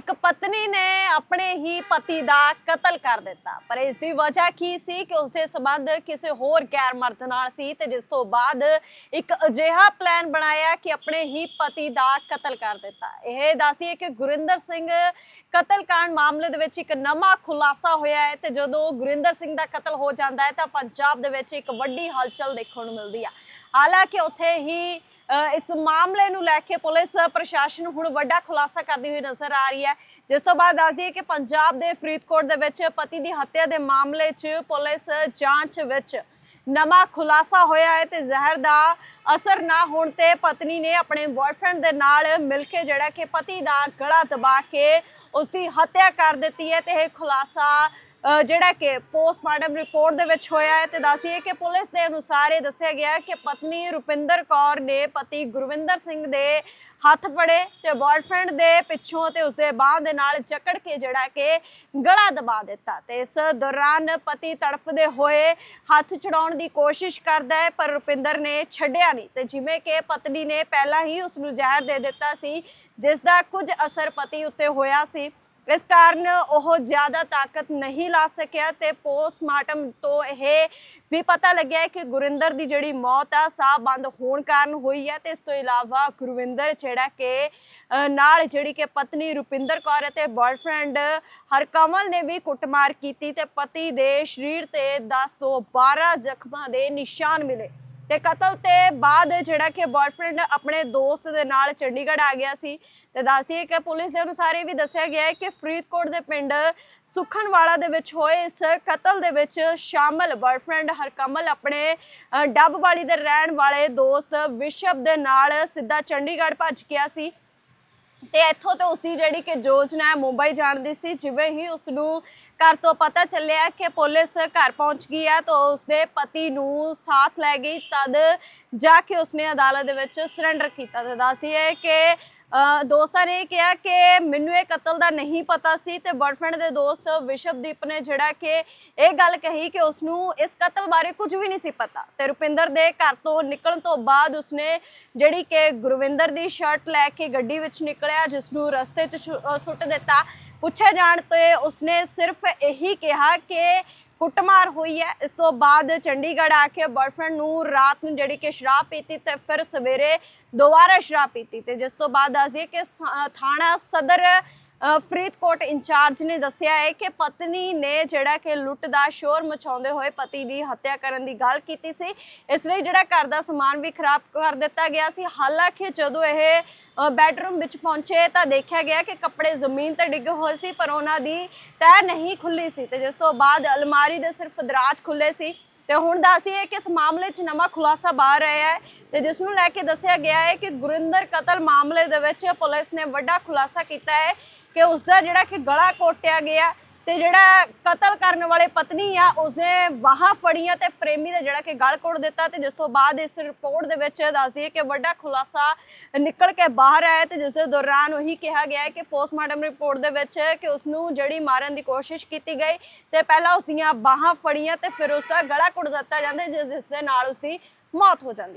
ਇੱਕ ਪਤਨੀ ਨੇ ਆਪਣੇ ਹੀ ਪਤੀ ਦਾ ਕਤਲ ਕਰ ਦਿੱਤਾ। ਪਰ ਇਸ ਦੀ ਵਜ੍ਹਾ ਕੀ ਸੀ ਕਿ ਉਸਦੇ ਸਬੰਧ ਕਿਸੇ ਹੋਰ ਗੈਰ ਮਰਦ ਨਾਲ ਸੀ ਤੇ ਜਿਸ ਤੋਂ ਬਾਅਦ ਇੱਕ ਅਜਿਹਾ ਪਲਾਨ ਬਣਾਇਆ ਕਿ ਆਪਣੇ ਹੀ ਪਤੀ ਦਾ ਕਤਲ ਕਰ ਦਿੱਤਾ। ਇਹ ਦੱਸਦੀ ਹੈ ਕਿ ਗੁਰਿੰਦਰ ਸਿੰਘ ਕਤਲकांड ਮਾਮਲੇ ਦੇ ਵਿੱਚ ਇੱਕ ਨਵਾਂ ਖੁਲਾਸਾ ਹੋਇਆ ਹੈ ਤੇ ਜਦੋਂ ਗੁਰਿੰਦਰ ਸਿੰਘ ਦਾ ਕਤਲ ਹੋ ਜਾਂਦਾ ਹੈ ਤਾਂ ਪੰਜਾਬ ਦੇ ਵਿੱਚ ਇੱਕ ਵੱਡੀ ਹਲਚਲ ਦੇਖਣ ਨੂੰ ਮਿਲਦੀ ਆ। ਹਾਲਾਂਕਿ ਉੱਥੇ ਹੀ ਇਸ ਮਾਮਲੇ ਨੂੰ ਲੈ ਕੇ ਪੁਲਿਸ, ਪ੍ਰਸ਼ਾਸਨ ਹੁਣ ਵੱਡਾ ਖੁਲਾਸਾ ਕਰਦੀ ਹੋਈ ਨਜ਼ਰ ਆ ਰਹੀ ਹੈ ਜਿਸ ਤੋਂ ਬਾਅਦ ਦੱਸਦੀ ਹੈ ਕਿ ਪੰਜਾਬ ਦੇ ਫਰੀਦਕੋਟ ਦੇ ਵਿੱਚ ਪਤੀ ਦੀ ਹੱਤਿਆ ਦੇ ਮਾਮਲੇ 'ਚ ਪੁਲਿਸ ਜਾਂਚ ਵਿੱਚ ਨਵਾਂ ਖੁਲਾਸਾ ਹੋਇਆ ਹੈ ਤੇ ਜ਼ਹਿਰ ਦਾ ਅਸਰ ਨਾ ਹੋਣ ਤੇ ਪਤਨੀ ਨੇ ਆਪਣੇ ਬॉयਫ੍ਰੈਂਡ ਦੇ ਨਾਲ ਮਿਲ ਕੇ ਜਿਹੜਾ ਕਿ ਪਤੀ ਦਾ ਗਲਾ ਦਬਾ ਕੇ ਉਸ ਦੀ ਹੱਤਿਆ ਕਰ ਦਿੱਤੀ ਹੈ ਤੇ ਇਹ ਖੁਲਾਸਾ ਜਿਹੜਾ ਕਿ ਪੋਸਟਮਾਰਟਮ ਰਿਪੋਰਟ ਦੇ ਵਿੱਚ ਹੋਇਆ ਹੈ ਤੇ ਦੱਸਦੀ ਹੈ ਕਿ ਪੁਲਿਸ ਦੇ ਅਨੁਸਾਰ ਇਹ ਦੱਸਿਆ ਗਿਆ ਕਿ ਪਤਨੀ ਰੁਪਿੰਦਰ ਕੌਰ ਨੇ ਪਤੀ ਗੁਰਵਿੰਦਰ ਸਿੰਘ ਦੇ ਹੱਥ ਫੜੇ ਤੇ ਬॉयਫ੍ਰੈਂਡ ਦੇ ਪਿੱਛੋਂ ਤੇ ਉਸਦੇ ਬਾਹ ਦੇ ਨਾਲ ਜਕੜ ਕੇ ਜਿਹੜਾ ਕਿ ਗਲਾ ਦਬਾ ਦਿੱਤਾ ਤੇ ਇਸ ਦੌਰਾਨ ਪਤੀ ਤੜਫਦੇ ਹੋਏ ਹੱਥ ਚੜਾਉਣ ਦੀ ਕੋਸ਼ਿਸ਼ ਕਰਦਾ ਹੈ, ਪਰ ਰੁਪਿੰਦਰ ਨੇ ਛੱਡਿਆ ਨਹੀਂ ਤੇ ਜਿਵੇਂ ਕਿ ਪਤਨੀ ਨੇ ਪਹਿਲਾਂ ਹੀ ਉਸ ਨੂੰ ਜ਼ਹਿਰ ਦੇ ਦਿੱਤਾ ਸੀ, ਜਿਸ ਦਾ ਕੁਝ ਅਸਰ ਪਤੀ ਉੱਤੇ ਹੋਇਆ ਸੀ। ਇਸ ਕਾਰਨ ਉਹ ਜ਼ਿਆਦਾ ਤਾਕਤ ਨਹੀਂ ਲਾ ਸਕਿਆ ਤੇ ਪੋਸਟਮਾਰਟਮ ਤੋਂ ਇਹ ਵੀ ਪਤਾ ਲੱਗਿਆ ਕਿ ਗੁਰਿੰਦਰ ਦੀ ਜਿਹੜੀ ਮੌਤ ਆ, ਸਾਹ ਬੰਦ ਹੋਣ ਕਾਰਨ ਹੋਈ ਹੈ ਤੇ ਇਸ ਤੋਂ ਇਲਾਵਾ ਗੁਰਵਿੰਦਰ ਜਿਹੜਾ ਕਿ ਨਾਲ ਜਿਹੜੀ ਕਿ ਪਤਨੀ ਰੁਪਿੰਦਰ ਕੌਰ ਅਤੇ ਬॉयਫ੍ਰੈਂਡ ਹਰਕਮਲ ਨੇ ਵੀ ਕੁੱਟਮਾਰ ਕੀਤੀ ਤੇ ਪਤੀ ਦੇ ਸਰੀਰ ਤੇ 10 ਤੋਂ 12 ਜ਼ਖਮਾਂ ਦੇ ਨਿਸ਼ਾਨ ਮਿਲੇ। ਤੇ ਕਤਲ ਤੇ ਬਾਅਦ ਜਿਹੜਾ ਕਿ ਬॉयਫ੍ਰੈਂਡ ਆਪਣੇ ਦੋਸਤ ਦੇ ਨਾਲ ਚੰਡੀਗੜ੍ਹ ਆ ਗਿਆ ਸੀ। ਤੇ ਦੱਸਦੀ ਕਿ ਪੁਲਿਸ ਦੇ ਅਨੁਸਾਰ ਇਹ ਵੀ ਦੱਸਿਆ ਗਿਆ ਹੈ ਕਿ ਫਰੀਦਕੋਟ ਦੇ ਪਿੰਡ ਸੁਖਨਵਾਲਾ ਦੇ ਵਿੱਚ ਹੋਏ ਇਸ ਕਤਲ ਦੇ ਵਿੱਚ ਸ਼ਾਮਲ ਬॉयਫ੍ਰੈਂਡ ਹਰਕਮਲ ਆਪਣੇ ਅ, ਡੱਬਵਾਲੀ ਦੇ ਰਹਿਣ ਵਾਲੇ ਦੋਸਤ ਵਿਸ਼ਵ ਦੇ ਨਾਲ ਸਿੱਧਾ ਚੰਡੀਗੜ੍ਹ ਭੱਜ ਗਿਆ ਸੀ। ਤੇ ਇੱਥੋਂ ਤੇ ਉਸਦੀ ਜਿਹੜੀ ਕਿ ਯੋਜਨਾ ਹੈ ਮੁੰਬਈ ਜਾਣ ਦੀ ਸੀ ਜਿਵੇਂ ਹੀ ਉਸ ਨੂੰ ਘਰ ਤੋਂ ਪਤਾ ਚੱਲਿਆ ਕਿ ਪੁਲਿਸ ਘਰ ਪਹੁੰਚ ਗਈ ਹੈ ਤਾਂ ਉਸਦੇ ਪਤੀ ਨੂੰ ਸਾਥ ਲੈ ਗਈ। ਤਦ ਜਾ ਕੇ ਉਸਨੇ ਅਦਾਲਤ ਦੇ ਵਿੱਚ ਸਰੈਂਡਰ ਕੀਤਾ ਤੇ ਦੱਸਦੀ ਹੈ ਕਿ ਦੋਸਤਾਂ ਨੇ ਕਿਹਾ ਕਿ ਮੈਨੂੰ ਇਹ ਕਤਲ ਦਾ ਨਹੀਂ ਪਤਾ ਸੀ ਤੇ ਬॉयਫ੍ਰੈਂਡ ਦੇ ਦੋਸਤ ਵਿਸ਼ਵਦੀਪ ਨੇ ਜਿਹੜਾ ਕਿ ਇਹ ਗੱਲ ਕਹੀ ਕਿ ਉਸ ਨੂੰ ਇਸ ਕਤਲ ਬਾਰੇ ਕੁਝ ਵੀ ਨਹੀਂ ਸੀ ਪਤਾ। ਤੇ ਰੁਪਿੰਦਰ ਦੇ ਘਰ ਤੋਂ ਨਿਕਲਣ ਤੋਂ ਬਾਅਦ ਉਸਨੇ ਜਿਹੜੀ ਕਿ ਗੁਰਵਿੰਦਰ ਦੀ ਸ਼ਰਟ ਲੈ ਕੇ ਗੱਡੀ ਵਿੱਚ ਨਿਕਲਿਆ ਜਿਸ ਨੂੰ ਰਸਤੇ 'ਚ ਸੁੱਟ ਦਿੱਤਾ। ਪੁੱਛੇ ਜਾਣ ਤੇ ਉਸਨੇ ਸਿਰਫ ਇਹੀ ਕਿਹਾ ਕਿ ਕੁੱਟਮਾਰ ਹੋਈ ਹੈ। ਇਸ ਤੋਂ ਬਾਅਦ ਚੰਡੀਗੜ੍ਹ ਆ ਕੇ ਬॉयਫ੍ਰੈਂਡ ਨੂੰ ਰਾਤ ਨੂੰ ਜਿਹੜੀ ਕਿ ਸ਼ਰਾਬ ਪੀਤੀ ਤੇ ਫਿਰ ਸਵੇਰੇ ਦੁਬਾਰਾ ਸ਼ਰਾਬ ਪੀਤੀ ਤੇ ਜਿਸ ਤੋਂ ਬਾਅਦ ਦੱਸਦੀ ਕਿ ਸ- ਥਾਣਾ ਸਦਰ ਫਰੀਦਕੋਟ ਇੰਚਾਰਜ ਨੇ ਦੱਸਿਆ ਹੈ ਕਿ ਪਤਨੀ ਨੇ ਜਿਹੜਾ ਕਿ ਲੁੱਟ ਦਾ ਸ਼ੋਰ ਮਚਾਉਂਦੇ ਹੋਏ ਪਤੀ ਦੀ ਹੱਤਿਆ ਕਰਨ ਦੀ ਗੱਲ ਕੀਤੀ ਸੀ। ਇਸ ਲਈ ਜਿਹੜਾ ਘਰ ਦਾ ਸਮਾਨ ਵੀ ਖਰਾਬ ਕਰ ਦਿੱਤਾ ਗਿਆ ਸੀ। ਹਾਲਾਂਕਿ ਜਦੋਂ ਇਹ ਬੈਡਰੂਮ ਵਿੱਚ ਪਹੁੰਚੇ ਤਾਂ ਦੇਖਿਆ ਗਿਆ ਕਿ ਕੱਪੜੇ ਜ਼ਮੀਨ ਤੇ ਡਿੱਗੇ ਹੋਏ ਸੀ, ਪਰ ਉਹਨਾਂ ਦੀ ਤੈਅ ਨਹੀਂ ਖੁੱਲੀ ਸੀ ਤੇ ਜਿਸ ਤੋਂ ਬਾਅਦ ਅਲਮਾਰੀ ਦੇ ਸਿਰਫ ਦਰਾਜ ਖੁੱਲੇ ਸੀ। ਤੇ ਹੁਣ ਦੱਸਦੀ ਹੈ ਕਿ ਇਸ ਮਾਮਲੇ 'ਚ ਨਵਾਂ ਖੁਲਾਸਾ ਬਾਹਰ ਆਇਆ ਹੈ ਤੇ ਜਿਸ ਨੂੰ ਲੈ ਕੇ ਦੱਸਿਆ ਗਿਆ ਹੈ ਕਿ ਗੁਰਿੰਦਰ ਕਤਲ ਮਾਮਲੇ ਦੇ ਵਿੱਚ ਪੁਲਿਸ ਨੇ ਵੱਡਾ ਖੁਲਾਸਾ ਕੀਤਾ ਹੈ ਕਿ ਉਸ ਦਾ ਜਿਹੜਾ ਕਿ ਗਲਾ ਕੋਟਿਆ ਗਿਆ ਤੇ ਜਿਹੜਾ ਕਤਲ ਕਰਨ ਵਾਲੇ ਪਤਨੀ ਆ, ਉਸਨੇ ਬਾਹਾਂ ਫੜੀਆਂ ਤੇ ਪ੍ਰੇਮੀ ਦਾ ਜਿਹੜਾ ਕਿ ਗਲ ਕੋੜ ਦਿੱਤਾ ਤੇ ਜਿਸ ਤੋਂ ਬਾਅਦ ਇਸ ਰਿਪੋਰਟ ਦੇ ਵਿੱਚ ਦੱਸਦੀ ਹੈ ਕਿ ਵੱਡਾ ਖੁਲਾਸਾ ਨਿਕਲ ਕੇ ਬਾਹਰ ਆਇਆ ਤੇ ਜਿਸ ਦੇ ਦੌਰਾਨ ਉਹੀ ਕਿਹਾ ਗਿਆ ਹੈ ਕਿ ਪੋਸਟਮਾਰਟਮ ਰਿਪੋਰਟ ਦੇ ਵਿੱਚ ਕਿ ਉਸ ਨੂੰ ਜਿਹੜੀ ਮਾਰਨ ਦੀ ਕੋਸ਼ਿਸ਼ ਕੀਤੀ ਗਈ ਤੇ ਪਹਿਲਾਂ ਉਸ ਦੀਆਂ ਬਾਹਾਂ ਫੜੀਆਂ ਤੇ ਫਿਰ ਉਸ ਦਾ ਗਲਾ ਕੁੜ ਦਿੱਤਾ ਜਾਂਦਾ ਜਿਸ ਜਿਸ ਦੇ ਨਾਲ ਉਸ ਦੀ ਮੌਤ ਹੋ ਜਾਂਦੀ